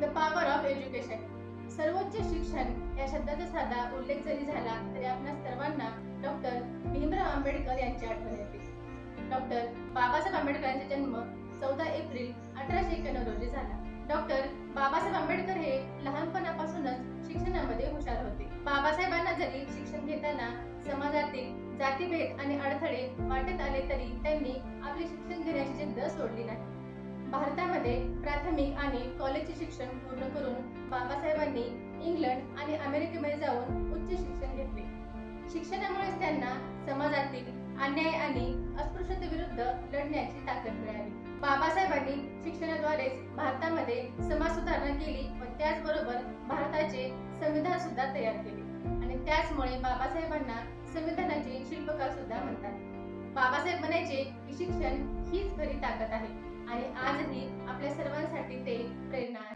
The power of education सर्वोच्च शिक्षण या शब्दाचा साधा उल्लेख जरी झाला तरी आपल्या सर्वांना डॉक्टर भीमराव आंबेडकर यांची आठवण येते. डॉक्टर बाबासाहेब आंबेडकर यांचा जन्म चौदा एप्रिल अठराशे एक्क्याण्णव रोजी झाला. डॉक्टर बाबासाहेब आंबेडकर हे लहानपणापासूनच शिक्षणामध्ये हुशार होते. बाबासाहेबांना जरी शिक्षण घेताना समाजातील जातीभेद आणि अडथळे वाटत आले तरी त्यांनी आपले शिक्षण घेण्याची जिद्द सोडली नाही. भारतामध्ये प्राथमिक आणि कॉलेजचे शिक्षण पूर्ण करून बाबासाहेबांनी इंग्लंड आणि अमेरिकेमध्ये जाऊन उच्च शिक्षण घेतले. शिक्षणामुळेच त्यांना समाजातील अन्याय आणि अस्पृश्यतेविरुद्ध लढण्याची ताकद मिळाली. बाबासाहेबांनी शिक्षणाद्वारेच भारतामध्ये समाज सुधारणा केली व त्याचबरोबर भारताचे संविधान सुद्धा तयार केले. आणि त्याचमुळे बाबासाहेबांना संविधानाचे शिल्पकार सुद्धा म्हणतात. बाबासाहेब म्हणायचे की शिक्षण हीच खरी ताकद आहे. आणि आजही आपल्या सर्व